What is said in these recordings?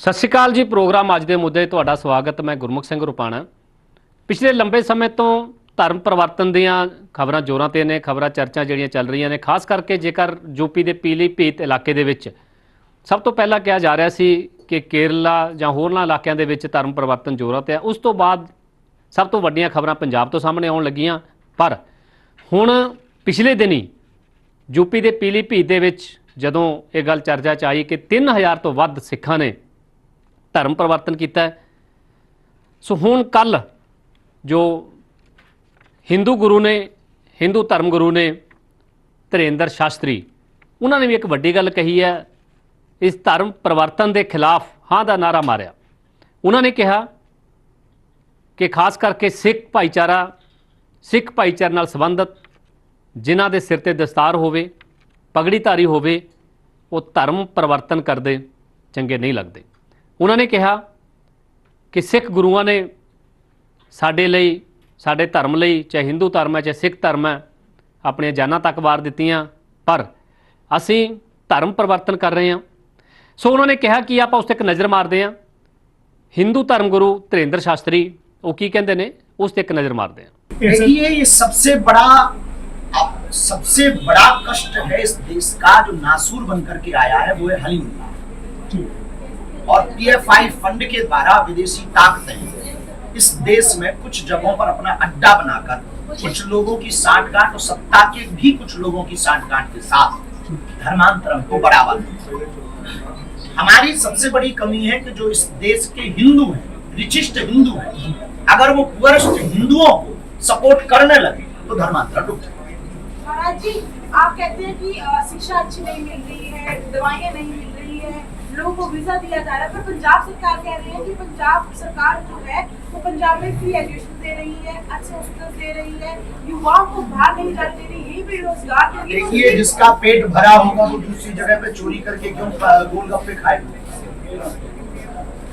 ਸਤਿ ਸ਼੍ਰੀ ਅਕਾਲ ਜੀ, ਪ੍ਰੋਗਰਾਮ ਅੱਜ ਦੇ ਮੁੱਦੇ 'ਤੇ ਤੁਹਾਡਾ ਸਵਾਗਤ, ਮੈਂ ਗੁਰਮੁਖ ਸਿੰਘ ਰੁਪਾਣਾ। ਪਿਛਲੇ ਲੰਬੇ ਸਮੇਂ ਤੋਂ ਧਰਮ ਪਰਿਵਰਤਨ ਦੀਆਂ ਖਬਰਾਂ ਜ਼ੋਰਾਂ ਤੇ ਨੇ, ਖਬਰਾਂ ਚਰਚਾ ਜਿਹੜੀਆਂ ਚੱਲ ਰਹੀਆਂ ਨੇ, ਖਾਸ ਕਰਕੇ ਜੇਕਰ ਯੂਪੀ ਦੇ ਪੀਲੀਭੀਤ ਇਲਾਕੇ ਦੇ ਵਿੱਚ ਸਭ ਤੋਂ ਪਹਿਲਾਂ ਕਿਹਾ ਜਾ ਰਿਹਾ ਸੀ ਕਿ ਕੇਰਲਾ ਜਾਂ ਹੋਰਨਾਂ ਇਲਾਕਿਆਂ ਦੇ ਵਿੱਚ ਧਰਮ ਪਰਿਵਰਤਨ ਜ਼ੋਰਾਂ ਤੇ ਹੈ ਉਸ ਤੋਂ ਬਾਅਦ ਸਭ ਤੋਂ ਵੱਡੀਆਂ ਖਬਰਾਂ ਪੰਜਾਬ ਤੋਂ ਸਾਹਮਣੇ ਆਉਣ ਲੱਗੀਆਂ, ਪਰ ਹੁਣ ਪਿਛਲੇ ਦਿਨੀ ਯੂਪੀ ਦੇ ਪੀਲੀਭੀਤ ਦੇ ਵਿੱਚ ਜਦੋਂ ਇਹ ਗੱਲ ਚਰਚਾ ਚ ਆਈ ਕਿ 3000 ਤੋਂ ਵੱਧ ਸਿੱਖਾਂ ਨੇ ਧਰਮ ਪਰਿਵਰਤਨ ਕੀਤਾ ਹੈ। ਸੋ ਹੁਣ ਕੱਲ ਜੋ ਹਿੰਦੂ ਗੁਰੂ ਨੇ ਹਿੰਦੂ ਧਰਮ ਗੁਰੂ ਨੇ ਧਰੇਂਦਰ ਸ਼ਾਸਤਰੀ, ਉਹਨਾਂ ਨੇ ਵੀ ਇੱਕ ਵੱਡੀ ਗੱਲ ਕਹੀ ਹੈ, ਇਸ ਧਰਮ ਪਰਿਵਰਤਨ ਦੇ ਖਿਲਾਫ ਹਾਂ ਦਾ ਨਾਰਾ ਮਾਰਿਆ। ਉਹਨਾਂ ਨੇ ਕਿਹਾ ਕਿ ਖਾਸ ਕਰਕੇ ਸਿੱਖ ਭਾਈਚਾਰਾ, ਸਿੱਖ ਭਾਈਚਾਰੇ ਨਾਲ ਸੰਬੰਧਿਤ ਜਿਨ੍ਹਾਂ ਦੇ ਸਿਰ ਤੇ ਦਸਤਾਰ ਹੋਵੇ ਪਗੜੀ ਧਾਰੀ ਹੋਵੇ, ਉਹ ਧਰਮ ਪਰਿਵਰਤਨ ਕਰਦੇ ਚੰਗੇ ਨਹੀਂ ਲੱਗਦੇ। ਉਹਨਾਂ ਨੇ ਕਿਹਾ ਕਿ ਸਿੱਖ ਗੁਰੂਆਂ ਨੇ ਸਾਡੇ ਲਈ ਸਾਡੇ ਧਰਮ ਲਈ ਚਾਹੇ ਹਿੰਦੂ ਧਰਮ ਹੈ ਚਾਹੇ ਸਿੱਖ ਧਰਮ ਹੈ ਆਪਣੀਆਂ ਜਾਨਾਂ ਤੱਕ ਵਾਰ ਦਿੱਤੀਆਂ ਪਰ ਅਸੀਂ ਧਰਮ ਪਰਿਵਰਤਨ ਕਰ ਰਹੇ ਹਾਂ ਸੋ ਉਹਨਾਂ ਨੇ ਕਿਹਾ ਕਿ ਆਪਾਂ ਉਸ ਤੇ ਇੱਕ ਨਜ਼ਰ ਮਾਰਦੇ ਹਾਂ ਹਿੰਦੂ ਧਰਮ ਗੁਰੂ ਧਰੇਂਦਰ ਸ਼ਾਸਤਰੀ ਉਹ ਕੀ ਕਹਿੰਦੇ ਨੇ ਉਸ ਤੇ ਇੱਕ ਨਜ਼ਰ ਮਾਰਦੇ ਹਾਂ देखिए ये सबसे बड़ा अब सबसे बड़ा कष्ट है इस देश का जो नासूर बन करके आया है वो है हलीम और पीएफआई फंड के द्वारा विदेशी ताकतें इस देश में कुछ जगहों पर अपना अड्डा बनाकर कुछ लोगों की साठगांठ और सत्ता के भी कुछ लोगों की साठगांठ के साथ धर्मांतरण को बढ़ावा हमारी सबसे बड़ी कमी है कि जो इस देश के हिंदू हैं, विशिष्ट हिंदू हैं, अगर वो वरिष्ठ हिंदुओं को सपोर्ट करने लगे तो धर्मांतरण रुक जाए। महाराज जी, आप कहते हैं कि शिक्षा अच्छी नहीं मिल रही है, दवाइयाँ नहीं मिल लोगों को वीज़ा दिया जा रहा है, पर पंजाब सरकार कह रही है कि पंजाब सरकार जो है, वो पंजाब में फ्री एजुकेशन दे रही है, अच्छे हॉस्पिटल दे रही है, युवाओं को बाहर नहीं जाने दे रही, यही भी रोज़गार के लिए देखिए, जिसका पेट भरा होगा, वो दूसरी जगह पे चोरी करके क्यों गोलगप्पे खाए?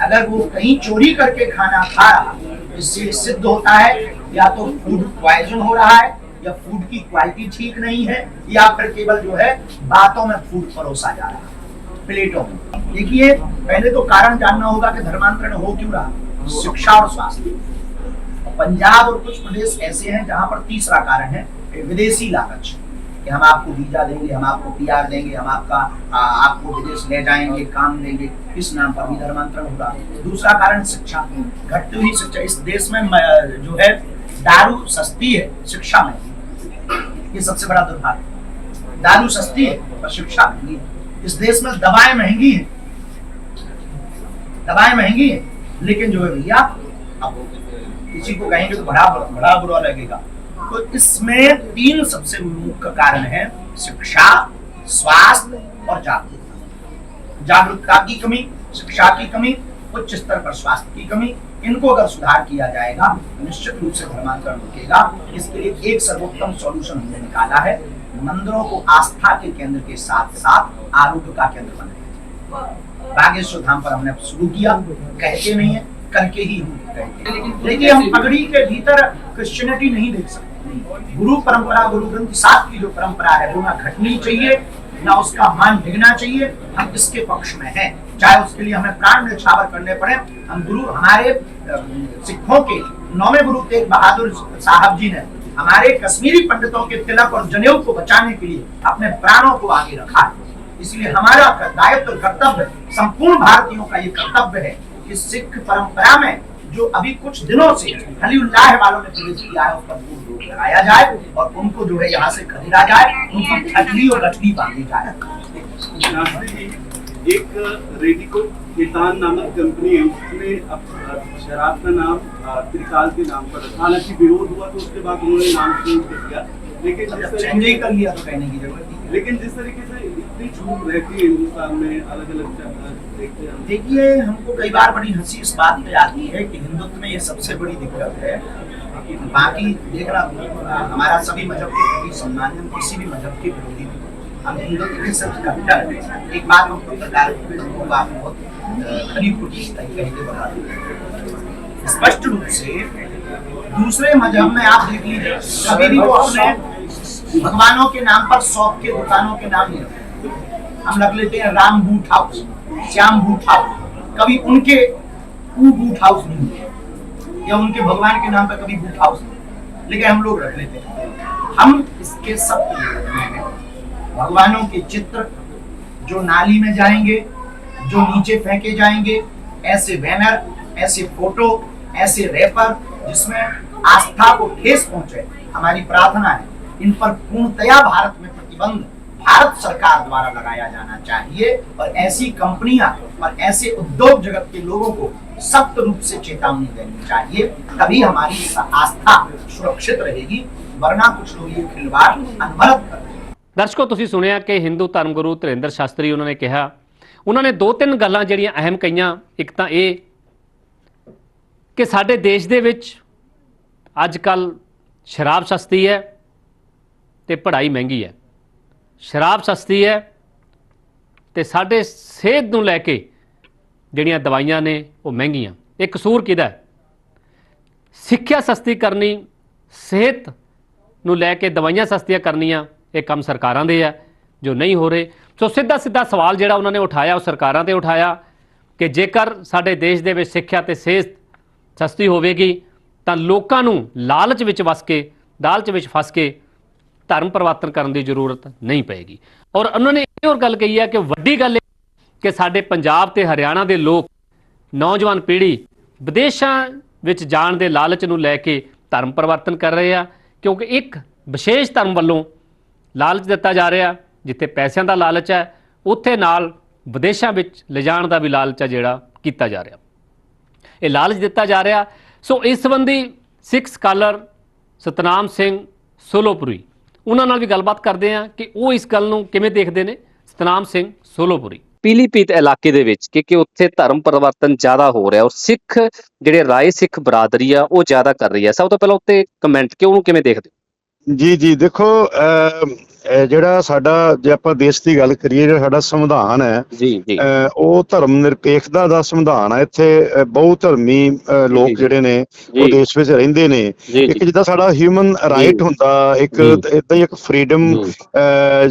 अगर वो कहीं चोरी करके खाना खा रहा, इससे सिद्ध होता है, या तो फ़ूड पॉइजन हो रहा है, या फ़ूड की क्वालिटी ठीक नहीं है, या फिर केवल जो है, बातों में फ़ूड परोसा जा रहा है। प्लेटों देखिए पहले तो कारण जानना होगा कि धर्मांतरण हो क्यों रहा। शिक्षा और स्वास्थ्य। पंजाब और कुछ प्रदेश ऐसे हैं जहाँ पर तीसरा कारण है विदेशी लागत कि हम आपको वीज़ा देंगे हम आपको पीआर देंगे हम आपका आ, आपको विदेश ले जाएँगे काम देंगे। इस नाम पर भी धर्मांतरण होगा। दूसरा कारण शिक्षा। घटती हुई शिक्षा। इस देश में जो है दारू सस्ती है शिक्षा में ये सबसे बड़ा दुर्भाग्य। दारू सस्ती है पर शिक्षा महँगी है। इस देश में दवाएँ महँगी है। दवाएँ महँगी है, लेकिन जो है भैया, अब किसी को कहेंगे तो बड़ा बड़ा बुरा लगेगा। तो इसमें तीन सबसे मुख्य कारण है, शिक्षा, स्वास्थ्य और जागरूकता। जागरूकता की कमी, शिक्षा की कमी, उच्च स्तर पर स्वास्थ्य की कमी, इनको अगर सुधार किया जाएगा तो निश्चित रूप से धर्मांतरण रुकेगा। इसके लिए एक सर्वोत्तम सॉल्यूशन हमने निकाला है। मंदिरों को आस्था के केंद्र के साथ साथ आरोग्य का केंद्र बनाया बागेश्वर धाम पर हमने शुरू किया कहते नहीं है करके ही हम देखिए हम पगड़ी के भीतर क्रिश्चियनिटी नहीं देख सकते। गुरु परंपरा गुरु ग्रंथ साहब की जो परंपरा है वो ना घटनी चाहिए ना उसका मान डिगना चाहिए हम इसके पक्ष में हैं। चाहे उसके लिए हमें प्राण न्यौछावर करने पड़े हम गुरु हमारे सिखों के नौवे गुरु तेग बहादुर साहब जी ने हमारे कश्मीरी पंडितों के तिलक और जनेऊ को बचाने के लिए अपने प्राणों को आगे रखा है। इसलिए हमारा दायित्व और कर्तव्य, संपूर्ण भारतीयों का ये कर्तव्य है कि सिख परंपरा में जो अभी कुछ दिनों से हली उल्लाह वालों ने प्रवेश किया है, उस पर पूर्ण रोक लगाया जाए और उनको जो है यहाँ से खरीदा जाए, उनकी ठगली और गठली बांधी जाए। एक रेडिको किसान नामक कंपनी है उसने शराब का नाम त्रिकाल के नाम पर रखा। हालाँकि विरोध हुआ तो उसके बाद उन्होंने नाम चेंज कर दिया। लेकिन जिस चेंज ही तरीके कर लिया तो कहने की ज़रूरत लेकिन जिस तरीके से इतनी छूट रहती है हिंदुस्तान में अलग अलग देखिए हमको कई बार बड़ी हँसी इस बात पे आती है कि हिंदुत्व में ये सबसे बड़ी दिक्कत है। बाकी देख रहा हमारा सभी मज़हब के प्रति सम्मान हम किसी भी मज़हब के विरोधी स्पष्ट रूप से दूसरे मज़हब में आप देख लीजिए, कभी भी वो अपने भगवानों के नाम पर शॉप के दुकानों के नाम नहीं हम रख लेते हैं Ram boot house, Shyam boot house. कभी उनके बूट हाउस नहीं या उनके भगवान के नाम पर कभी बूट हाउस नहीं लेकिन हम लोग रख लेते हैं। हम इसके सब भगवानों के चित्र जो नाली में जाएँगे, जो नीचे फेंके जाएँगे, ऐसे बैनर, ऐसे फ़ोटो, ऐसे रैपर जिसमें आस्था को ठेस पहुँचे, हमारी प्रार्थना है, इन पर पूर्णतया भारत में प्रतिबंध भारत सरकार द्वारा लगाया जाना चाहिए और ऐसी कंपनियाँ और ऐसे उद्योग जगत के लोगों को सख्त रूप से चेतावनी देनी चाहिए, तभी हमारी आस्था सुरक्षित रहेगी, वरना कुछ लोग ये खिलवाड़ अनवरत करते हैं ਦਰਸ਼ਕੋ, ਤੁਸੀਂ ਸੁਣਿਆ ਕਿ ਹਿੰਦੂ ਧਰਮ ਗੁਰੂ ਧਿਰੇਂਦਰ ਸ਼ਾਸਤਰੀ ਉਹਨਾਂ ਨੇ ਕਿਹਾ, ਉਹਨਾਂ ਨੇ ਦੋ ਤਿੰਨ ਗੱਲਾਂ ਜਿਹੜੀਆਂ ਅਹਿਮ ਕਹੀਆਂ, ਇੱਕ ਤਾਂ ਇਹ ਕਿ ਸਾਡੇ ਦੇਸ਼ ਦੇ ਵਿੱਚ ਅੱਜ ਕੱਲ ਸ਼ਰਾਬ ਸਸਤੀ ਹੈ ਤੇ ਪੜ੍ਹਾਈ ਮਹਿੰਗੀ ਹੈ। ਸ਼ਰਾਬ ਸਸਤੀ ਹੈ ਤੇ ਸਾਡੇ ਸਿਹਤ ਨੂੰ ਲੈ ਕੇ ਜਿਹੜੀਆਂ ਦਵਾਈਆਂ ਨੇ ਉਹ ਮਹਿੰਗੀਆਂ। ਇਹ ਕਸੂਰ ਕਿਹਦਾ ਸਿੱਖਿਆ ਸਸਤੀ ਕਰਨੀ, ਸਿਹਤ ਨੂੰ ਲੈ ਕੇ ਦਵਾਈਆਂ ਸਸਤੀਆਂ ਕਰਨੀਆਂ ਇਹ ਕੰਮ ਸਰਕਾਰਾਂ ਦੇ ਆ, ਜੋ ਨਹੀਂ ਹੋ ਰਹੇ। ਸੋ ਸਿੱਧਾ ਸਿੱਧਾ ਸਵਾਲ ਜਿਹੜਾ ਉਹਨਾਂ ਨੇ ਉਠਾਇਆ, ਉਹ ਸਰਕਾਰਾਂ ਤੇ ਉਠਾਇਆ ਕਿ ਜੇਕਰ ਸਾਡੇ ਦੇਸ਼ ਦੇ ਵਿੱਚ ਸਿੱਖਿਆ ਤੇ ਸਿਹਤ ਸਸਤੀ ਹੋਵੇਗੀ, ਤਾਂ ਲੋਕਾਂ ਨੂੰ ਲਾਲਚ ਵਿੱਚ ਵਸ ਕੇ ਦਾਲਚ ਵਿੱਚ ਫਸ ਕੇ ਧਰਮ ਪਰਿਵਰਤਨ ਕਰਨ ਦੀ ਜ਼ਰੂਰਤ ਨਹੀਂ ਪਏਗੀ। ਔਰ ਉਹਨਾਂ ਨੇ ਇਹ ਹੋਰ ਗੱਲ ਕਹੀ ਹੈ ਕਿ ਵੱਡੀ ਗੱਲ ਇਹ ਕਿ ਸਾਡੇ ਪੰਜਾਬ ਤੇ ਹਰਿਆਣਾ ਦੇ ਲੋਕ, ਨੌਜਵਾਨ ਪੀੜ੍ਹੀ ਵਿਦੇਸ਼ਾਂ ਵਿੱਚ ਜਾਣ ਦੇ ਲਾਲਚ ਨੂੰ ਲੈ ਕੇ ਧਰਮ ਪਰਿਵਰਤਨ ਕਰ ਰਹੇ ਆ, ਕਿਉਂਕਿ ਇੱਕ ਵਿਸ਼ੇਸ਼ ਧਰਮ ਵੱਲੋਂ ਲਾਲਚ ਦਿੱਤਾ ਜਾ ਰਿਹਾ ਜਿੱਥੇ ਪੈਸਿਆਂ ਦਾ ਲਾਲਚ ਹੈ ਉੱਥੇ ਨਾਲ ਵਿਦੇਸ਼ਾਂ ਵਿੱਚ ਲਿਜਾਣ ਦਾ ਵੀ ਲਾਲਚ ਹੈ ਜਿਹੜਾ ਕੀਤਾ ਜਾ ਰਿਹਾ। ਇਹ ਲਾਲਚ ਦਿੱਤਾ ਜਾ ਰਿਹਾ। ਸੋ ਇਸ ਸੰਬੰਧੀ ਸਿੱਖ ਸਕਾਲਰ ਸਤਨਾਮ ਸਿੰਘ ਸੋਲੋਪੁਰੀ ਉਹਨਾਂ ਨਾਲ ਵੀ ਗੱਲਬਾਤ ਕਰਦੇ ਆ ਕਿ ਉਹ ਇਸ ਗੱਲ ਨੂੰ ਕਿਵੇਂ ਦੇਖਦੇ ਨੇ। ਸਤਨਾਮ ਸਿੰਘ ਸੋਲੋਪੁਰੀ। ਪੀਲੀਪੀਤ ਇਲਾਕੇ ਦੇ ਵਿੱਚ ਕਿ ਕਿ ਉੱਥੇ ਧਰਮ ਪਰਿਵਰਤਨ ਜ਼ਿਆਦਾ ਹੋ ਰਿਹਾ ਔਰ ਸਿੱਖ ਜਿਹੜੇ ਰਾਏ ਸਿੱਖ ਬਰਾਦਰੀ ਆ ਉਹ ਜ਼ਿਆਦਾ ਕਰ ਰਹੀ ਹੈ। ਸਭ ਤੋਂ ਪਹਿਲਾਂ ਉੱਤੇ ਕਮੈਂਟ ਕਿ ਉਹਨੂੰ ਕਿਵੇਂ ਦੇਖਦੇ ਹੋ? ਜੀ ਜੀ ਦੇਖੋ ਜਿਹੜਾ ਸਾਡਾ ਜੇ ਆਪਾਂ ਦੇਸ਼ ਦੀ ਗੱਲ ਕਰੀਏ ਜਿਹੜਾ ਸਾਡਾ ਸੰਵਿਧਾਨ ਹੈ ਉਹ ਧਰਮ ਨਿਰਪੇਖਤਾ ਦਾ ਸੰਵਿਧਾਨ ਹੈ। ਇੱਥੇ ਬਹੁ ਧਰਮੀ ਲੋਕ ਜਿਹੜੇ ਨੇ ਉਹ ਦੇਸ਼ ਵਿੱਚ ਰਹਿੰਦੇ ਨੇ। ਇੱਕ ਜਿੱਦਾਂ ਸਾਡਾ ਹਿਊਮਨ ਰਾਈਟ ਹੁੰਦਾ ਇੱਕ ਇਦਾਂ ਇੱਕ ਫਰੀडम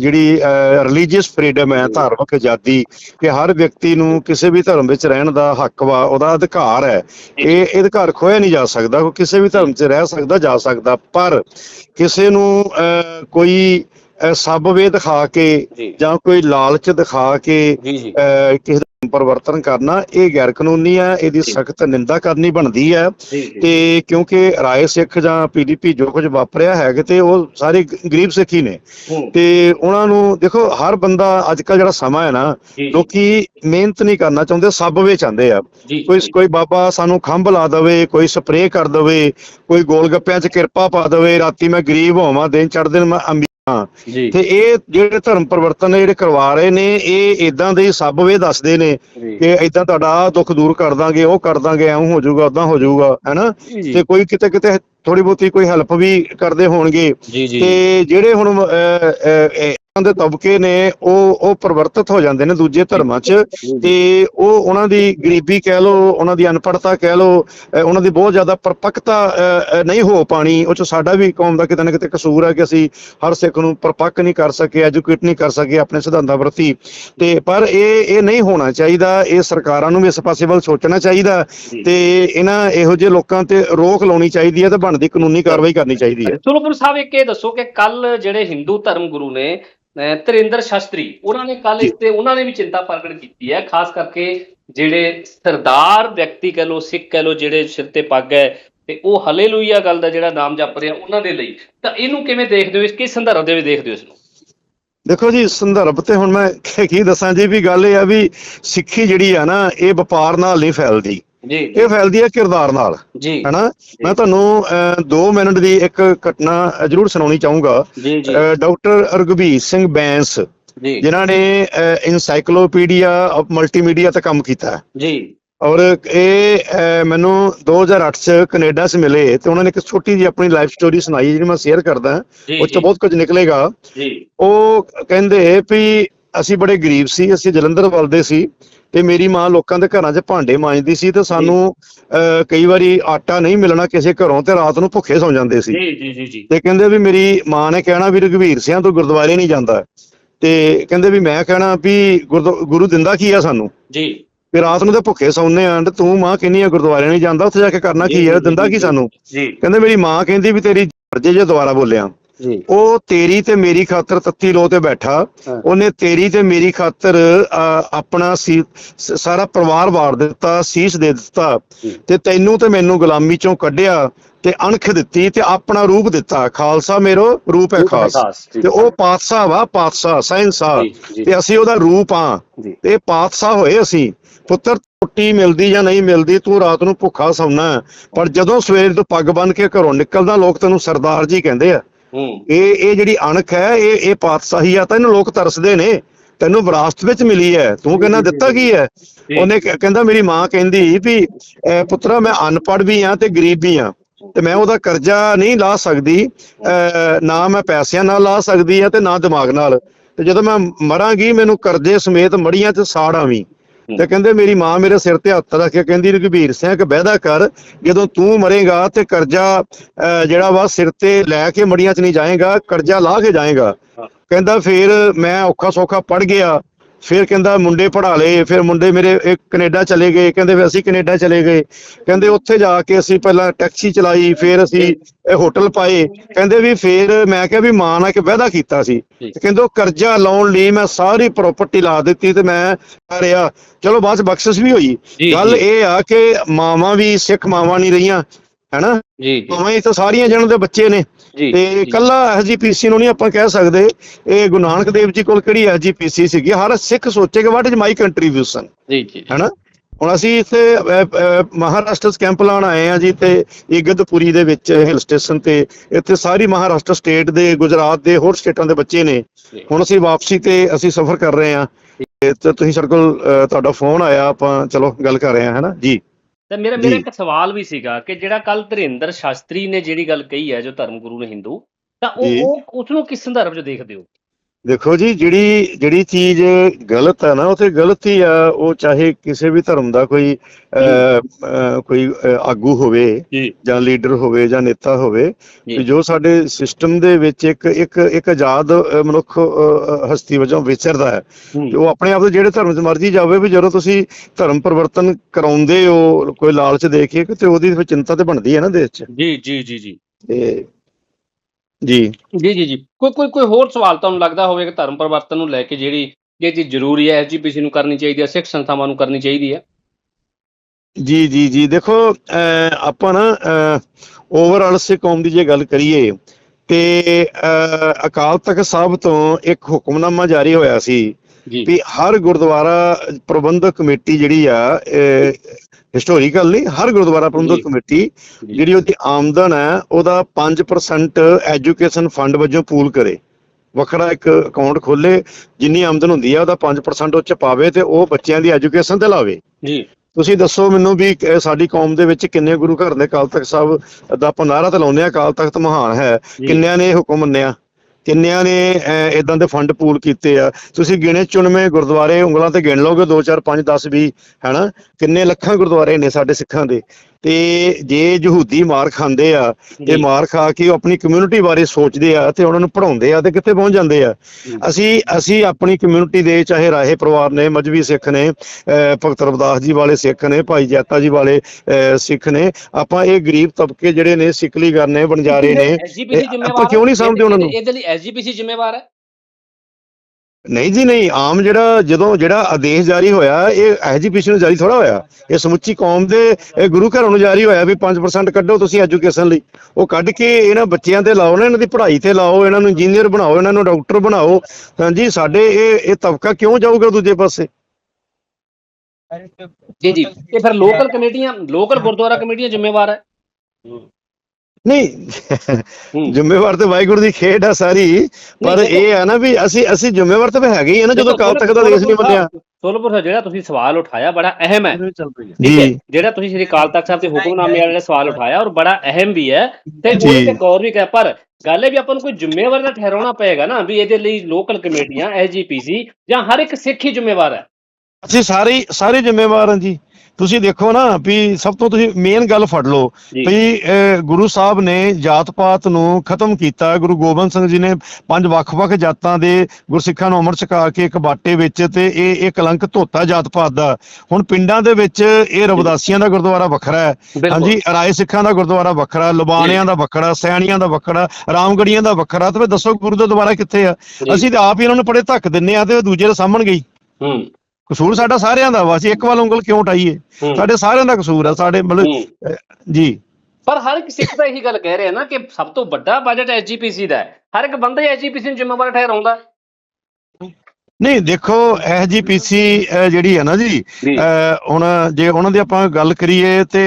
ਜਿਹੜੀ ਰਿਲੀਜੀਅਸ ਫਰੀडम ਹੈ ਧਾਰਮਿਕ ਆਜ਼ਾਦੀ ਕਿ ਹਰ ਵਿਅਕਤੀ ਨੂੰ ਕਿਸੇ ਵੀ ਧਰਮ ਵਿੱਚ ਰਹਿਣ ਦਾ ਹੱਕ ਵਾ ਉਹਦਾ ਅਧਿਕਾਰ ਹੈ। ਇਹ ਅਧਿਕਾਰ ਖੋਇਆ ਨਹੀਂ ਜਾ ਸਕਦਾ ਕਿਸੇ ਵੀ ਧਰਮ 'ਚ ਰਹਿ ਸਕਦਾ ਜਾ ਸਕਦਾ ਪਰ ਕਿਸੇ ਨੂੰ ਕੋਈ ਸੱਬਵੇ ਦਿਖਾ ਕੇ ਜੀ। ਕੋਈ ਲਾਲਚ ਦਿਖਾ ਕੇ ਕਿਸੇ ਦਾ ਪਰਿਵਰਤਨ ਕਰਨਾ ਇਹ ਗੈਰ ਕਾਨੂੰਨੀ ਹੈ ਇਹਦੀ। ਸਖਤ ਨਿੰਦਾ ਕਰਨੀ ਬਣਦੀ ਹੈ ਤੇ ਕਿਉਂਕਿ ਰਾਏ ਸਿੱਖ ਜਾਂ ਪੀਡੀਪੀ ਜੋ ਕੁਝ ਵਾਪਰਿਆ ਹੈਗੇ ਤੇ ਉਹ ਸਾਰੇ ਗਰੀਬ ਸਿੱਖ ਹੀ ਨੇ। ਹੂੰ, ਤੇ ਉਹਨਾਂ ਨੂੰ ਦੇਖੋ ਹਰ ਬੰਦਾ ਅੱਜ ਕੱਲ ਜਿਹੜਾ ਸਮਾਂ ਹੈ ਨਾ ਲੋਕੀ ਮਿਹਨਤ ਨਹੀਂ ਕਰਨਾ ਚਾਹੁੰਦੇ ਸੱਬਵੇ ਚਾਹੁੰਦੇ ਆ। ਕੋਈ ਕੋਈ ਬਾਬਾ ਸਾਨੂੰ ਖੰਭ ਲਾ ਦਵੇ ਕੋਈ ਸਪਰੇਅ ਕਰ ਦਵੇ ਕੋਈ ਗੋਲ ਗੱਪਿਆਂ 'ਚ ਕਿਰਪਾ ਪਾ ਦਵੇ ਰਾਤੀ ਮੈਂ ਗਰੀਬ ਹੋਵਾਂ ਦਿਨ ਚੜ੍ਹਦੇ ਨੂੰ ਮੈਂ ਹਾਂ। ਤੇ ਇਹ ਜਿਹੜੇ ਧਰਮ ਪਰਿਵਰਤਨ ਜਿਹੜੇ ਕਰਵਾ ਰਹੇ ਨੇ ਇਹ ਇਦਾਂ ਦੇ ਸੱਬਵੇ ਦੱਸਦੇ ਨੇ ਕਿ ਇਦਾਂ ਤੁਹਾਡਾ ਦੁੱਖ ਦੂਰ ਕਰ ਦਾਂਗੇ ਉਹ ਕਰ ਦਾਂਗੇ ਐਂ ਹੋ ਜਾਊਗਾ ਉਦਾਂ ਹੋ ਜਾਊਗਾ ਹੈਨਾ? ਤੇ ਕੋਈ ਕਿਤੇ ਕਿਤੇ ਥੋੜੀ ਬਹੁਤੀ ਕੋਈ ਹੈਲਪ ਵੀ ਕਰਦੇ ਹੋਣਗੇ। ਜੀ ਜੀ। ਤੇ ਜਿਹੜੇ ਹੁਣ ਅਹ, ਅਹ, ਅਹ, ਇਹਨਾਂ ਦੇ ਤਬਕੇ ਨੇ ਉਹ ਉਹ ਪਰਿਵਰਤਿਤ ਹੋ ਜਾਂਦੇ ਨੇ ਦੂਜੇ ਧਰਮਾਂ 'ਚ। ਤੇ ਉਹ ਉਹਨਾਂ ਦੀ ਗਰੀਬੀ ਕਹਿ ਲਓ ਉਹਨਾਂ ਦੀ ਅਨਪੜ੍ਹਤਾ ਕਹਿ ਲਓ ਅਹ, ਉਹਨਾਂ ਦੀ ਬਹੁਤ ਜ਼ਿਆਦਾ ਪਰਪੱਕਤਾ ਅਹ, ਅਹ, ਨਹੀਂ ਹੋ ਪਾਣੀ। ਉਹ 'ਚ ਸਾਡਾ ਵੀ ਕੌਮ ਦਾ ਕਿਤੇ ਨਾ ਕਿਤੇ ਕਸੂਰ ਹੈ ਕਿ ਅਸੀਂ ਹਰ ਸਿੱਖ ਨੂੰ ਪਰਪੱਕ ਨਹੀਂ ਕਰ ਸਕੇ ਐਜੂਕੇਟ ਨਹੀਂ ਕਰ ਸਕੇ ਆਪਣੇ ਸਿਧਾਂਤਾਂ ਪ੍ਰਤੀ। ਤੇ ਪਰ ਇਹ ਇਹ ਨਹੀਂ ਹੋਣਾ ਚਾਹੀਦਾ। ਇਹ ਸਰਕਾਰਾਂ ਨੂੰ ਵੀ ਇਸ ਪਾਸੇ ਵੱਲ ਸੋਚਣਾ ਚਾਹੀਦਾ। ਤੇ ਇਹਨਾਂ ਇਹੋ ਜਿਹੇ ਲੋਕਾਂ ਤੇ ਰੋਕ ਲਾਉਣੀ ਚਾਹੀਦੀ ਹੈ ਤੇ ਬਣਦੀ ਕਾਨੂੰਨੀ ਕਾਰਵਾਈ ਕਰਨੀ ਚਾਹੀਦੀ ਹੈ। ਸੋਲੋਪੁਰ ਸਾਹਿਬ ਇੱਕ ਇਹ ਦੱਸੋ ਕਿ ਕੱਲ ਜਿਹੜੇ ਹਿੰਦੂ ਧਰਮ ਗੁਰੂ ਨੇ ਅਹ, ਧਿਰੇਂਦਰ ਸ਼ਾਸਤਰੀ ਉਹਨਾਂ ਨੇ ਕੱਲ ਇਸ ਤੇ ਉਹਨਾਂ ਨੇ ਵੀ ਚਿੰਤਾ ਪ੍ਰਗਟ ਕੀਤੀ ਹੈ ਖਾਸ ਕਰਕੇ ਜਿਹੜੇ ਸਰਦਾਰ ਵਿਅਕਤੀ ਕਹ ਲੋ ਸਿੱਖ ਕਹ ਲੋ ਜਿਹੜੇ ਸਿਰ ਤੇ ਪੱਗ ਹੈ ਤੇ ਉਹ ਹਲੇਲੂਇਆ ਗੱਲ ਦਾ ਜਿਹੜਾ ਨਾਮ ਜਪ ਰਿਹਾ ਉਹਨਾਂ ਦੇ ਲਈ। ਤਾਂ ਇਹਨੂੰ ਕਿਵੇਂ ਦੇਖਦੇ ਹੋ ਇਸ ਕਿਸ ਸੰਦਰਭ ਦੇ ਵਿੱਚ ਦੇਖਦੇ ਹੋ ਇਸ ਨੂੰ? ਦੇਖੋ ਜੀ ਸੰਦਰਭ ਤੇ ਹੁਣ ਮੈਂ ਕੀ ਦੱਸਾਂ ਜੀ ਵੀ ਗੱਲ ਇਹ ਆ ਵੀ ਸਿੱਖੀ ਜਿਹੜੀ ਆ ਨਾ ਇਹ ਵਪਾਰ ਨਾਲ ਨਹੀਂ ਫੈਲਦੀ। ਜੀ ਇਹ ਫੈਲਦੀ ਹੈ ਕਿਰਦਾਰ ਨਾਲ ਜੀ। ਹੈਨਾ? ਮੈਂ ਤੁਹਾਨੂੰ 2 ਮਿੰਟ ਦੀ ਇੱਕ ਘਟਨਾ ਜ਼ਰੂਰ ਸੁਣਾਉਣੀ ਚਾਹੂੰਗਾ। ਜੀ ਜੀ। ਅ, ਡਾਕਟਰ ਰਗਵੀਰ ਸਿੰਘ ਬੈਂਸ ਜੀ। ਜਿਨ੍ਹਾਂ ਨੇ ਇਨਸਾਈਕਲੋਪੀਡੀਆ ਆਫ ਮਲਟੀਮੀਡੀਆ ਤੇ ਕੰਮ ਕੀਤਾ ਜੀ। ਔਰ ਇਹ ਮੈਨੂੰ 2008 ਚ ਕੈਨੇਡਾ 'ਚ ਮਿਲੇ ਤੇ ਉਹਨਾਂ ਨੇ ਇੱਕ ਛੋਟੀ ਜਿਹੀ ਆਪਣੀ ਲਾਈਫ ਸਟੋਰੀ ਸੁਣਾਈ ਜਿਹੜੀ ਮੈਂ ਸ਼ੇਅਰ ਕਰਦਾ। ਉਹ 'ਚ ਬਹੁਤ ਕੁਝ ਨਿਕਲੇਗਾ। ਜੀ। ਉਹ ਕਹਿੰਦੇ ਵੀ ਅਸੀਂ ਬੜੇ ਗਰੀਬ ਸੀ ਅਸੀਂ ਜਲੰਧਰ ਵੱਲਦੇ ਸੀ ਤੇ ਮੇਰੀ ਮਾਂ ਲੋਕਾਂ ਦੇ ਘਰਾਂ 'ਚ ਭਾਂਡੇ ਮਾਂਜਦੀ ਸੀ ਤੇ ਸਾਨੂੰ ਕਈ ਵਾਰੀ ਆਟਾ ਨਹੀਂ ਮਿਲਣਾ ਕਿਸੇ ਘਰੋਂ ਤੇ ਰਾਤ ਨੂੰ ਭੁੱਖੇ ਸੌ ਜਾਂਦੇ ਸੀ। ਜੀ ਜੀ ਜੀ ਜੀ। ਤੇ ਕਹਿੰਦੇ ਵੀ ਮੇਰੀ ਮਾਂ ਨੇ ਕਹਿਣਾ ਵੀ ਰਘਵੀਰ ਸਿੰਘ ਤੂੰ ਗੁਰਦੁਆਰੇ ਨਹੀਂ ਜਾਂਦਾ। ਤੇ ਕਹਿੰਦੇ ਵੀ ਮੈਂ ਕਹਿਣਾ ਵੀ ਗੁਰੂ ਦਿੰਦਾ ਕੀ ਆ ਸਾਨੂੰ? ਜੀ। ਵੀ ਰਾਤ ਨੂੰ ਤੇ ਭੁੱਖੇ ਸੌਂਦੇ ਆਂ ਤੇ ਤੂੰ ਮਾਂ ਕਿੰਨੀ ਆ ਗੁਰਦੁਆਰੇ ਨਹੀਂ ਜਾਂਦਾ ਉੱਥੇ ਜਾ ਕੇ ਕਰਨਾ ਕੀ ਹੈ ਦਿੰਦਾ ਕੀ ਸਾਨੂੰ? ਕਹਿੰਦੇ ਮੇਰੀ ਮਾਂ ਕਹਿੰਦੀ ਵੀ ਤੇਰੀ ਜੇ ਜੇ ਦੁਬਾਰਾ ਬੋਲਿਆ। ਉਹ ਤੇਰੀ ਤੇ ਮੇਰੀ ਖਾਤਰ ਤੱਤੀ ਲੋ ਤੇ ਬੈਠਾ। ਉਹਨੇ ਤੇਰੀ ਤੇ ਮੇਰੀ ਖਾਤਰ ਆਪਣਾ ਸਾਰਾ ਪਰਿਵਾਰ ਵਾਰ ਦਿੱਤਾ ਸੀਸ ਦੇ ਦਿੱਤਾ। ਤੇ ਤੈਨੂੰ ਤੇ ਮੈਨੂੰ ਗੁਲਾਮੀ ਚੋਂ ਕੱਢਿਆ ਤੇ ਅਣਖ ਦਿੱਤੀ ਤੇ ਆਪਣਾ ਰੂਪ ਦਿੱਤਾ ਖਾਲਸਾ ਮੇਰੋ ਰੂਪ ਹੈ ਖਾਸ। ਤੇ ਉਹ ਪਾਤਸ਼ਾਹ ਵਾ ਪਾਤਸ਼ਾਹ ਸਹਿਨਸ਼ਾਹ। ਤੇ ਅਸੀਂ ਉਹਦਾ ਰੂਪ ਆ। ਤੇ ਪਾਤਸ਼ਾਹ ਹੋਏ ਅਸੀਂ ਪੁੱਤਰ ਰੋਟੀ ਮਿਲਦੀ ਜਾਂ ਨਹੀਂ ਮਿਲਦੀ ਤੂੰ ਰਾਤ ਨੂੰ ਭੁੱਖਾ ਸੌਣਾ। ਪਰ ਜਦੋਂ ਸਵੇਰ ਤੋਂ ਪੱਗ ਬੰਨ ਕੇ ਘਰੋਂ ਨਿਕਲਦਾ ਲੋਕ ਤੈਨੂੰ ਸਰਦਾਰ ਜੀ ਕਹਿੰਦੇ ਆ ਇਹ ਇਹ ਜਿਹੜੀ ਅਣਖ ਹੈ ਇਹ ਇਹ ਪਾਤਸ਼ਾਹੀ ਆ ਤਾਂ ਇਹਨੂੰ ਲੋਕ ਤਰਸਦੇ ਨੇ। ਤੈਨੂੰ ਵਿਰਾਸਤ ਵਿੱਚ ਮਿਲੀ ਹੈ। ਤੂੰ ਕਹਿੰਦਾ ਦਿੱਤਾ ਕੀ ਹੈ? ਉਹਨੇ ਕਹਿੰਦਾ ਮੇਰੀ ਮਾਂ ਕਹਿੰਦੀ ਵੀ ਪੁੱਤਰਾ ਮੈਂ ਅਨਪੜ੍ਹ ਵੀ ਆ ਤੇ ਗਰੀਬ ਵੀ ਆ। ਤੇ ਮੈਂ ਉਹਦਾ ਕਰਜ਼ਾ ਨਹੀਂ ਲਾ ਸਕਦੀ। ਨਾ ਮੈਂ ਪੈਸਿਆਂ ਨਾਲ ਲਾ ਸਕਦੀ ਆ ਤੇ ਨਾ ਦਿਮਾਗ ਨਾਲ। ਤੇ ਜਦੋਂ ਮੈਂ ਮਰਾਂਗੀ ਮੈਨੂੰ ਕਰਜ਼ੇ ਸਮੇਤ ਮੜੀਆਂ ਚ ਸਾੜ ਆਵੀਂ। ਤੇ ਕਹਿੰਦੇ ਮੇਰੀ ਮਾਂ ਮੇਰੇ ਸਿਰ ਤੇ ਹੱਥ ਰੱਖ ਕੇ ਕਹਿੰਦੀ ਰਘਬੀਰ ਸਿੰਘ ਬਹਿਦਾ ਕਰ ਜਦੋਂ ਤੂੰ ਮਰੇਗਾ ਤੇ ਕਰਜ਼ਾ ਜਿਹੜਾ ਵਾ ਸਿਰ ਤੇ ਲੈ ਕੇ ਮੜੀਆਂ ਚ ਨਹੀਂ ਜਾਏਗਾ ਕਰਜ਼ਾ ਲਾ ਕੇ ਜਾਏਗਾ। ਕਹਿੰਦਾ ਫਿਰ ਮੈਂ ਔਖਾ ਸੌਖਾ ਪੜ ਗਿਆ। ਫਿਰ ਕਹਿੰਦਾ ਮੁੰਡੇ ਪੜਾ ਲਏ ਫਿਰ ਮੁੰਡੇ ਮੇਰੇ ਇੱਕ ਕੈਨੇਡਾ ਚਲੇ ਗਏ ਕਹਿੰਦੇ ਫਿਰ ਅਸੀਂ ਕੈਨੇਡਾ ਚਲੇ ਗਏ। ਕਹਿੰਦੇ ਉੱਥੇ ਜਾ ਕੇ ਅਸੀਂ ਪਹਿਲਾਂ ਟੈਕਸੀ ਚਲਾਈ ਫਿਰ ਅਸੀਂ ਇਹ ਹੋਟਲ ਪਾਏ। ਕਹਿੰਦੇ ਵੀ ਫਿਰ ਮੈਂ ਕਿਹਾ ਵੀ ਮਾਂ ਨਾਲ ਕਿ ਵਾਅਦਾ ਕੀਤਾ ਸੀ। ਤੇ ਕਹਿੰਦੇ ਉਹ ਕਰਜ਼ਾ ਲਾਉਣ ਲਈ ਮੈਂ ਸਾਰੀ ਪ੍ਰਾਪਰਟੀ ਲਾ ਦਿੱਤੀ ਤੇ ਮੈਂ ਕਰ ਰਿਹਾ। ਚਲੋ ਬਾਅਦ ਬਖਸ਼ਿਸ਼ ਵੀ ਹੋਈ। ਗੱਲ। ਇਹ ਆ ਕਿ ਮਾਵਾਂ ਵੀ ਸਿੱਖ ਮਾਵਾਂ ਨਹੀਂ ਰਹੀਆਂ ਹੈਨਾ? ਜੀ ਜੀ। ਮਾਵਾਂ ਹੀ ਤਾਂ ਸਾਰੀਆਂ ਜਣ ਦੇ ਬੱਚੇ ਨੇ। ਤੇ ਜੀ। ਕੱਲਾ ਐਸਜੀਪੀਸੀ ਨੂੰ ਨਹੀਂ ਆਪਾਂ ਕਹਿ ਸਕਦੇ। ਇਹ ਗੁਰੂ ਨਾਨਕ ਦੇਵ ਜੀ ਕੋਲ ਕਿਹੜੀ ਐਸਜੀਪੀਸੀ ਸੀਗੀ? ਹਰ ਸਿੱਖ ਸੋਚੇ ਕਿ ਵਾਟ ਇਜ਼ ਮਾਈ ਕੰਟਰੀਬਿਊਸ਼ਨ ਜੀ ਜੀ ਹੈਨਾ? ਹੁਣ ਅਸੀਂ ਇੱਥੇ ਮਹਾਰਾਸ਼ਟਰ ਕੈਂਪ ਲਾਉਣ ਆਏ ਆ ਜੀ ਤੇ ਇਗਦਪੁਰੀ ਦੇ ਵਿੱਚ ਹਿਲ ਸਟੇਸ਼ਨ ਤੇ ਇੱਥੇ ਸਾਰੀ ਮਹਾਰਾਸ਼ਟਰ ਸਟੇਟ ਦੇ ਗੁਜਰਾਤ ਦੇ ਹੋਰ ਸਟੇਟਾਂ ਦੇ ਬੱਚੇ ਨੇ। ਹੁਣ ਅਸੀਂ ਵਾਪਸੀ ਤੇ ਅਸੀਂ ਸਫ਼ਰ ਕਰ ਰਹੇ ਆ ਤੇ ਤੁਸੀਂ ਸਾਡੇ ਕੋਲ ਤੁਹਾਡਾ ਫੋਨ ਆਇਆ ਆਪਾਂ ਚਲੋ ਗੱਲ ਕਰ ਰਹੇ ਆ ਹੈਨਾ? ਜੀ। ਤੇ ਮੇਰਾ ਮੇਰਾ। ਇੱਕ ਸਵਾਲ ਵੀ ਸੀਗਾ ਕਿ ਜਿਹੜਾ ਕੱਲ ਧਿਰੇਂਦਰ ਸ਼ਾਸਤਰੀ ਨੇ ਜਿਹੜੀ ਗੱਲ ਕਹੀ ਹੈ ਜੋ ਧਰਮ ਗੁਰੂ ਨੇ ਹਿੰਦੂ ਤਾਂ ਉਹ ਉਸ ਨੂੰ ਕਿਸ ਸੰਦਰਭ 'ਚ ਦੇਖਦੇ ਹੋ ਦੇਖੋ ਜੀ ਜਿਹੜੀ ਜਿਹੜੀ ਚੀਜ਼ ਗਲਤ ਹੈ ਨਾ ਉਹ ਤੇ ਗਲਤ ਹੀ ਆ। ਉਹ ਚਾਹੇ ਕਿਸੇ ਵੀ ਧਰਮ ਦਾ ਕੋਈ ਕੋਈ ਆਗੂ ਹੋਵੇ ਜੀ। ਲੀਡਰ ਹੋਵੇ ਜਾਂ ਨੇਤਾ ਹੋਵੇ ਜੀ। ਸਾਡੇ ਸਿਸਟਮ ਦੇ ਵਿੱਚ ਇੱਕ ਇੱਕ ਇੱਕ ਆਜ਼ਾਦ ਮਨੁੱਖ ਹਸਤੀ ਵਜੋਂ ਵਿਚਰਦਾ ਹੈ। ਤੇ ਉਹ ਆਪਣੇ ਆਪ ਦੇ ਜਿਹੜੇ ਧਰਮ 'ਚ ਮਰਜ਼ੀ ਜਾਵੇ ਵੀ ਜਦੋਂ ਤੁਸੀਂ ਧਰਮ ਪਰਿਵਰਤਨ ਕਰਾਉਂਦੇ ਹੋ ਕੋਈ ਲਾਲਚ ਦੇ ਕੇ ਤੇ ਉਹਦੀ ਫਿਰ ਚਿੰਤਾ ਤੇ ਬਣਦੀ ਹੈ ਨਾ ਦੇਸ਼ 'ਚ। ਜੀ ਜੀ ਜੀ ਜੀ। ਤੇ ਜੀ। ਜੀ ਜੀ ਜੀ। ਕੋਈ ਕੋਈ ਕੋਈ ਹੋਰ ਸਵਾਲ ਤੁਹਾਨੂੰ ਲੱਗਦਾ ਹੋਵੇ ਕਿ ਧਰਮ ਪਰਿਵਰਤਨ ਨੂੰ ਲੈ ਕੇ ਜਿਹੜੀ ਇਹ ਚੀਜ਼ ਜ਼ਰੂਰੀ ਹੈ ਐਸਜੀਪੀਸੀ ਨੂੰ ਕਰਨੀ ਚਾਹੀਦੀ ਹੈ ਸਿੱਖ ਸੰਸਥਾਵਾਂ ਨੂੰ ਕਰਨੀ ਚਾਹੀਦੀ ਹੈ? ਜੀ ਜੀ ਜੀ। ਦੇਖੋ ਆਪਾਂ ਨਾ ਓਵਰਆਲ ਸੇ ਕੌਮ ਦੀ ਜੇ ਗੱਲ ਕਰੀਏ ਤੇ ਅਕਾਲ ਤਖਤ ਸਾਹਿਬ ਤੋਂ ਇੱਕ ਹੁਕਮਨਾਮਾ ਜਾਰੀ ਹੋਇਆ ਸੀ ਵੀ ਹਰ ਗੁਰਦੁਆਰਾ ਪ੍ਰਬੰਧਕ ਕਮੇਟੀ ਜਿਹੜੀ ਆ ਹਿਸਟੋਰੀਕਲ ਹਰ ਗੁਰਦੁਆਰਾ ਪ੍ਰਬੰਧਕ। ਕਮੇਟੀ। ਜਿਹੜੀ ਉਹਦੀ ਆਮਦਨ ਹੈ ਉਹਦਾ 5% ਐਜੂਕੇਸ਼ਨ ਫੰਡ ਵਜੋਂ ਪੂਲ ਕਰੇ ਵੱਖਰਾ ਇੱਕ ਅਕਾਊਂਟ ਖੋਲੇ ਜਿੰਨੀ ਆਮਦਨ ਹੁੰਦੀ ਆ ਉਹਦਾ 5% ਉਹ ਚ ਪਾਵੇ ਤੇ ਉਹ ਬੱਚਿਆਂ ਦੀ ਐਜੂਕੇਸ਼ਨ ਤੇ ਲਾਵੇ ਜੀ ਤੁਸੀਂ ਦੱਸੋ ਮੈਨੂੰ ਵੀ ਸਾਡੀ ਕੌਮ ਦੇ ਵਿੱਚ ਕਿੰਨੇ ਗੁਰੂ ਘਰ ਨੇ ਅਕਾਲ ਤਖਤ ਸਾਹਿਬ ਦਾ ਆਪਾਂ ਨਾਅਰਾ ਤੇ ਲਾਉਂਦੇ ਆ ਅਕਾਲ ਤਖਤ ਮਹਾਨ ਹੈ। ਕਿੰਨਿਆਂ ਨੇ ਇਹ ਹੁਕਮ ਮੰਨਿਆ ਕਿੰਨਿਆਂ ਨੇ ਇਦਾਂ ਦੇ ਫੰਡ ਪੂਲ ਕੀਤੇ ਆ। ਤੁਸੀਂ ਗਿਣੇ, ਚੁਣਵੇਂ ਗੁਰਦੁਆਰੇ ਉਂਗਲਾਂ ਤੇ ਗਿਣ ਲਓਗੇ 2 4 5 10 20 ਹੈਨਾ? ਕਿੰਨੇ ਲੱਖਾਂ ਗੁਰਦੁਆਰੇ ਨੇ ਸਾਡੇ ਸਿੱਖਾਂ ਦੇ। ਤੇ ਜੇ ਯਹੂਦੀ ਮਾਰ ਖਾਂਦੇ ਆ ਤੇ। ਮਾਰ ਖਾ ਕੇ ਉਹ ਆਪਣੀ ਕਮਿਊਨਿਟੀ ਬਾਰੇ ਸੋਚਦੇ ਆ ਤੇ ਉਹਨਾਂ ਨੂੰ ਪੜਾਉਂਦੇ ਆ ਤੇ ਕਿੱਥੇ ਪਹੁੰਚ ਜਾਂਦੇ ਆ ਅਸੀਂ ਅਸੀਂ ਆਪਣੀ ਕਮਿਊਨਿਟੀ ਦੇ ਚਾਹੇ ਰਾਹੇ ਪਰਿਵਾਰ ਨੇ ਮਜਬੀ ਸਿੱਖ ਨੇ ਭਗਤ ਰਵਿਦਾਸ ਜੀ ਵਾਲੇ ਸਿੱਖ ਨੇ ਭਾਈ ਜੈਤਾ ਜੀ ਵਾਲੇ ਸਿੱਖ ਨੇ ਆਪਾਂ ਇਹ ਗਰੀਬ ਤਬਕੇ ਜਿਹੜੇ ਨੇ ਸਿੱਕਲੀ ਕਰਨੇ ਬਣਜਾਰੇ ਨੇ ਆਪਾਂ ਕਿਉਂ ਨਹੀਂ ਸਮਝਦੇ ਉਹਨਾਂ ਨੂੰ? ਇਹਦੇ ਲਈ ਐਸਜੀਪੀਸੀ ਜ਼ਿੰਮੇਵਾਰ ਹੈ ਨਹੀਂ ਜੀ ਨਹੀਂ ਆਮ ਜਿਹੜਾ ਜਦੋਂ ਜਿਹੜਾ ਆਦੇਸ਼ ਜਾਰੀ ਹੋਇਆ ਇਹ ਐਜੂਕੇਸ਼ਨ ਨੂੰ ਜਾਰੀ ਥੋੜਾ ਹੋਇਆ। ਇਹ ਸਮੁੱਚੀ ਕੌਮ ਦੇ ਇਹ ਗੁਰੂ ਘਰਾਂ ਨੂੰ ਜਾਰੀ ਹੋਇਆ ਵੀ 5% ਕੱਢੋ ਤੁਸੀਂ ਐਜੂਕੇਸ਼ਨ ਲਈ। ਉਹ ਕੱਢ ਕੇ ਇਹਨਾਂ ਬੱਚਿਆਂ ਤੇ ਲਾਓ ਨਾ ਇਹਨਾਂ ਦੀ ਪੜ੍ਹਾਈ ਤੇ ਲਾਓ ਇਹਨਾਂ ਨੂੰ ਇੰਜੀਨੀਅਰ ਬਣਾਓ ਇਹਨਾਂ ਨੂੰ ਡਾਕਟਰ ਬਣਾਓ। ਹਾਂਜੀ ਸਾਡੇ ਇਹ ਇਹ ਤਬਕਾ ਕਿਉਂ ਜਾਊਗਾ ਦੂਜੇ ਪਾਸੇ? ਜੀ ਜੀ। ਇਹ ਫਿਰ ਲੋਕਲ ਕਮੇਟੀਆਂ ਲੋਕਲ ਗੁਰਦੁਆਰਾ ਕਮੇਟੀਆਂ ਜ਼ਿੰਮੇਵਾਰ ਹੈ। ਨਹੀਂ। ਹੂੰ। ਜ਼ਿੰਮੇਵਾਰ ਤੇ ਵਾਹਿਗੁਰੂ ਦੀ ਖੇਡ ਆ ਸਾਰੀ ਪਰ ਇਹ ਆ ਨਾ ਵੀ ਅਸੀਂ ਅਸੀਂ ਜ਼ਿੰਮੇਵਾਰ ਤਾਂ ਹੈਗੇ ਹੀ ਆ ਨਾ ਜਦੋਂ ਕਾਲ ਤੱਕ ਦਾ ਦੇਸ਼ ਨਹੀਂ ਮੰਨਿਆ। ਸੋਲਪੁਰ ਸਾਹਿਬ ਜਿਹੜਾ ਤੁਸੀਂ ਸਵਾਲ ਉਠਾਇਆ ਬੜਾ ਅਹਿਮ ਹੈ। ਹੈ। ਜੀ। ਜਿਹੜਾ ਤੁਸੀਂ ਸ੍ਰੀ ਅਕਾਲ ਤਖਤ ਸਾਹਿਬ ਦੇ ਹੁਕਮਨਾਮੇ ਵਾਲੇ ਸਵਾਲ ਉਠਾਇਆ ਔਰ ਬੜਾ ਅਹਿਮ ਵੀ ਹੈ ਤੇ ਜੀ। ਉਹਦੇ ਤੇ ਗੌਰ ਵੀ ਕਰ ਪਰ ਗੱਲ ਇਹ ਵੀ ਆਪਾਂ ਨੂੰ ਕੋਈ ਜ਼ਿੰਮੇਵਾਰ ਦਾ ਠਹਿਰਾਉਣਾ ਪਏਗਾ ਨਾ ਵੀ ਇਹਦੇ ਲਈ ਲੋਕਲ ਕਮੇਟੀਆਂ ਐਸਜੀਪੀਸੀ ਜਾਂ ਹਰ ਇੱਕ ਸਿੱਖ ਹੀ ਜ਼ਿੰਮੇਵਾਰ ਹੈ। ਅਸੀਂ ਸਾਰੇ ਹੀ- ਸਾਰੇ ਜ਼ਿੰਮੇਵਾਰ ਹਾਂ ਜੀ। ਤੁਸੀਂ ਦੇਖੋ ਨਾ ਵੀ ਸਭ ਤੋਂ ਤੁਸੀਂ ਮੇਨ ਗੱਲ ਫੜ ਲਓ। ਵੀ ਗੁਰੂ ਸਾਹਿਬ ਨੇ ਜਾਤ ਪਾਤ ਨੂੰ ਖਤਮ ਕੀਤਾ। ਗੁਰੂ ਗੋਬਿੰਦ ਸਿੰਘ ਜੀ ਨੇ ਪੰਜ ਵੱਖ-ਵੱਖ ਜਾਤਾਂ ਦੇ ਗੁਰਸਿੱਖਾਂ ਨੂੰ ਅੰਮ੍ਰਿਤ ਛਕਾ ਕੇ ਇੱਕ ਬਾਟੇ ਵਿੱਚ ਤੇ ਇਹ ਇਹ ਕਲੰਕ ਧੋਤਾ ਜਾਤ ਪਾਤ ਦਾ। ਹੁਣ ਪਿੰਡਾਂ ਦੇ ਵਿੱਚ ਇਹ ਰਵਦਾਸੀਆਂ ਦਾ ਗੁਰਦੁਆਰਾ ਵੱਖਰਾ ਹੈ। ਹਾਂਜੀ ਰਾਏ ਸਿੱਖਾਂ ਦਾ ਗੁਰਦੁਆਰਾ ਵੱਖਰਾ ਲਬਾਣਿਆਂ ਦਾ ਵੱਖਰਾ ਸੈਣੀਆਂ ਦਾ ਵੱਖਰਾ ਰਾਮਗੜੀਆਂ ਦਾ ਵੱਖਰਾ। ਤੇ ਦੱਸੋ ਗੁਰੂ ਦਾ ਦੁਆਰਾ ਕਿੱਥੇ ਆ। ਅਸੀਂ ਤਾਂ ਆਪ ਹੀ ਇਹਨਾਂ ਨੂੰ ਪੜੇ ਧੱਕ ਦਿੰਨੇ ਆ ਤੇ ਉਹ ਦੂਜੇ ਦੇ ਸਾਹਮਣ ਗਈ। ਹੂੰ। ਕਸੂਰ ਸਾਡਾ ਸਾਰਿਆਂ ਦਾ ਵਾ ਅਸੀਂ ਇੱਕ ਵੱਲ ਉਂਗਲ ਕਿਉਂ ਉਠਾਈਏ। ਸਾਡੇ ਸਾਰਿਆਂ ਦਾ ਕਸੂਰ ਆ ਸਾਡੇ ਮਤਲਬ ਜੀ। ਪਰ ਹਰ ਇੱਕ ਸਿੱਖ ਤਾਂ ਇਹੀ ਗੱਲ ਕਹਿ ਰਿਹਾ ਨਾ ਕਿ ਸਭ ਤੋਂ ਵੱਡਾ ਬਜਟ ਐਸਜੀਪੀਸੀ ਦਾ ਹੈ। ਹਰ ਇੱਕ ਬੰਦਾ ਐਸਜੀਪੀਸੀ ਨੂੰ ਜ਼ਿੰਮੇਵਾਰ ਠਹਿਰਾਉਂਦਾ। ਨਹੀਂ ਦੇਖੋ ਐਸਜੀਪੀਸੀ ਜਿਹੜੀ ਹੈ ਨਾ ਜੀ ਹੁਣ ਜੇ ਉਹਨਾਂ ਦੀ ਆਪਾਂ ਗੱਲ ਕਰੀਏ ਤੇ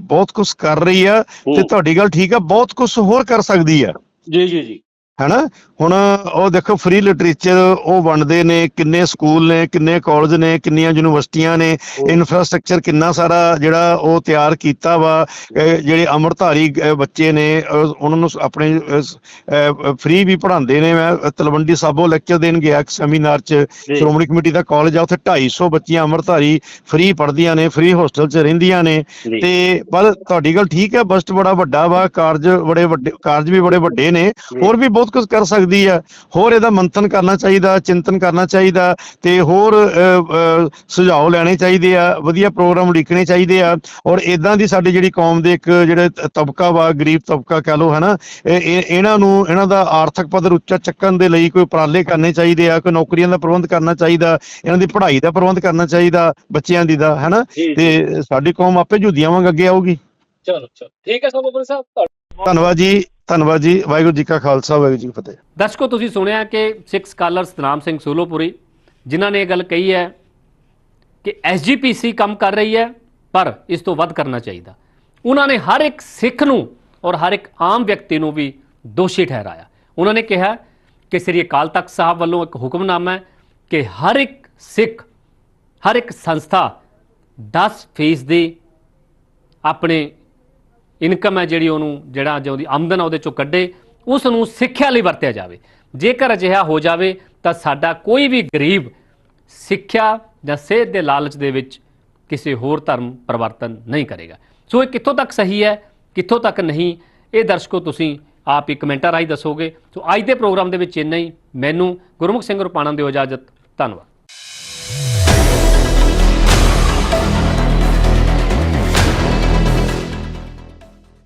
ਬਹੁਤ ਕੁਝ ਕਰ ਰਹੀ ਆ ਤੇ। ਤੁਹਾਡੀ ਗੱਲ ਠੀਕ ਆ ਬਹੁਤ ਕੁਝ ਹੋਰ ਕਰ ਸਕਦੀ ਆ। ਜੀ ਜੀ ਜੀ। ਹੈਨਾ? ਹੁਣ ਉਹ ਦੇਖੋ ਫ੍ਰੀ ਲਿਟਰੇਚਰ ਉਹ ਵੰਡਦੇ ਨੇ ਕਿੰਨੇ ਸਕੂਲ ਨੇ ਕਿੰਨੇ ਕਾਲਜ ਨੇ ਕਿੰਨੀਆਂ ਯੂਨੀਵਰਸਿਟੀਆਂ ਨੇ ਇਨਫਰਾਸਟ੍ਰਕਚਰ ਕਿੰਨਾ ਸਾਰਾ ਜਿਹੜਾ ਉਹ ਤਿਆਰ ਕੀਤਾ ਵਾ ਜਿਹੜੇ ਅੰਮ੍ਰਿਤਧਾਰੀ ਅਹ ਬੱਚੇ ਨੇ ਉਹਨਾਂ ਨੂੰ ਆਪਣੇ ਫ੍ਰੀ ਵੀ ਪੜ੍ਹਾਉਂਦੇ ਨੇ ਮੈਂ ਤਲਵੰਡੀ ਸਾਬੋ ਲੈਕਚਰ ਦੇਣ ਗਿਆ ਇੱਕ ਸੈਮੀਨਾਰ 'ਚ ਸ਼੍ਰੋਮਣੀ ਕਮੇਟੀ ਦਾ ਕਾਲਜ ਆ ਉੱਥੇ 250 ਬੱਚੀਆਂ ਅੰਮ੍ਰਿਤਧਾਰੀ ਫ੍ਰੀ ਪੜ੍ਹਦੀਆਂ ਨੇ ਫ੍ਰੀ ਹੋਸਟਲ 'ਚ ਰਹਿੰਦੀਆਂ ਨੇ। ਤੇ ਪਰ ਤੁਹਾਡੀ ਗੱਲ ਠੀਕ ਹੈ ਬਸਟ ਬੜਾ ਵੱਡਾ ਵਾ ਕਾਰਜ ਬੜੇ ਵੱਡੇ ਕਾਰਜ ਵੀ ਬੜੇ ਵੱਡੇ ਨੇ ਹੋਰ ਵੀ ਬਹੁਤ ਕੁਝ ਕਰ ਸਕਦੀ ਆ। ਹੋਰ ਇਹਦਾ ਮੰਥਨ ਕਰਨਾ ਚਾਹੀਦਾ ਚਿੰਤਨ ਕਰਨਾ ਚਾਹੀਦਾ ਤੇ ਹੋਰ ਸੁਝਾਅ ਲੈਣੇ ਚਾਹੀਦੇ ਆ ਵਧੀਆ ਪ੍ਰੋਗਰਾਮ ਲਿਖਣੇ ਚਾਹੀਦੇ ਆ। ਔਰ ਇਦਾਂ ਦੀ ਸਾਡੀ ਜਿਹੜੀ ਕੌਮ ਦੇ ਇੱਕ ਜਿਹੜੇ ਤਬਕਾ ਵਾ ਗਰੀਬ ਤਬਕਾ ਕਹ ਲੋ ਹਨਾ ਇਹ- ਇਹ- ਇਹਨਾਂ ਨੂੰ ਇਹਨਾਂ ਦਾ ਆਰਥਿਕ ਪੱਧਰ ਉੱਚਾ ਚੱਕਣ ਦੇ ਲਈ ਕੋਈ ਉਪਰਾਲੇ ਕਰਨੇ ਚਾਹੀਦੇ ਆ ਕੋਈ ਨੌਕਰੀਆਂ ਦਾ ਪ੍ਰਬੰਧ ਕਰਨਾ ਚਾਹੀਦਾ ਇਹਨਾਂ ਦੀ ਪੜ੍ਹਾਈ ਦਾ ਪ੍ਰਬੰਧ ਕਰਨਾ ਚਾਹੀਦਾ ਬੱਚਿਆਂ ਦੀ ਦਾ ਹਨਾ। ਤੇ ਸਾਡੀ ਕੌਮ ਆਪੇ ਜੁੱਦੀਆਂ ਵਾਂਗ ਅੱਗੇ ਆਊਗੀ। ਚਲੋ ਚਲੋ। ਠੀਕ ਹੈ ਸਭ ਸਾਹਿਬ ਤੁਹਾਡਾ ਧੰਨਵਾਦ ਜੀ। ਧੰਨਵਾਦ ਜੀ, ਵਾਹਿਗੁਰੂ ਜੀ ਕਾ ਖਾਲਸਾ, ਵਾਹਿਗੁਰੂ ਜੀ ਕੀ ਫਤਿਹ। ਦਰਸ਼ਕੋ, ਤੁਸੀਂ ਸੁਣਿਆ ਕਿ ਸਿੱਖ ਸਕਾਲਰ ਸਤਨਾਮ ਸਿੰਘ ਸੋਲੋਪੁਰੀ, ਜਿਨ੍ਹਾਂ ਨੇ ਇਹ ਗੱਲ ਕਹੀ ਹੈ ਕਿ ਐਸਜੀਪੀਸੀ ਕੰਮ ਕਰ ਰਹੀ ਹੈ, ਪਰ ਇਸ ਤੋਂ ਵੱਧ ਕਰਨਾ ਚਾਹੀਦਾ। ਉਹਨਾਂ ਨੇ ਹਰ ਇੱਕ ਸਿੱਖ ਨੂੰ ਔਰ ਹਰ ਇੱਕ ਆਮ ਵਿਅਕਤੀ ਨੂੰ ਵੀ ਦੋਸ਼ੀ ਠਹਿਰਾਇਆ। ਉਹਨਾਂ ਨੇ ਕਿਹਾ ਕਿ ਸ੍ਰੀ ਅਕਾਲ ਤਖਤ ਸਾਹਿਬ ਵੱਲੋਂ ਇੱਕ ਹੁਕਮਨਾਮਾ ਹੈ ਕਿ ਹਰ ਇੱਕ ਸਿੱਖ, ਹਰ ਇੱਕ ਸੰਸਥਾ 10% ਦੀ ਆਪਣੇ ਇਨਕਮ ਹੈ ਜਿਹੜੀ ਉਹਨੂੰ, ਜਿਹੜਾ ਜੋ ਉਹਦੀ ਆਮਦਨ ਉਹਦੇ ਚੋਂ ਕੱਢੇ ਉਸ ਨੂੰ ਸਿੱਖਿਆ ਲਈ ਵਰਤਿਆ ਜਾਵੇ। ਜੇਕਰ ਅਜਿਹਾ ਹੋ ਜਾਵੇ, ਤਾਂ ਸਾਡਾ ਕੋਈ ਵੀ ਗਰੀਬ ਸਿੱਖਿਆ ਜਾਂ ਸਿਹਤ ਦੇ ਲਾਲਚ ਦੇ ਵਿੱਚ ਕਿਸੇ ਹੋਰ ਧਰਮ ਪਰਿਵਰਤਨ ਨਹੀਂ ਕਰੇਗਾ। ਸੋ ਇਹ ਕਿੱਥੋਂ ਤੱਕ ਸਹੀ ਹੈ, ਕਿੱਥੋਂ ਤੱਕ ਨਹੀਂ, ਇਹ ਦਰਸ਼ਕੋ ਤੁਸੀਂ ਆਪ ਹੀ ਕਮੈਂਟਾਂ ਰਾਹੀਂ ਦੱਸੋਗੇ। ਸੋ ਅੱਜ ਦੇ ਪ੍ਰੋਗਰਾਮ ਦੇ ਵਿੱਚ ਇੰਨਾ ਹੀ। ਮੈਨੂੰ ਗੁਰਮੁਖ ਸਿੰਘ ਰੁਪਾਣਾ ਦੀ ਇਜਾਜ਼ਤ। ਧੰਨਵਾਦ।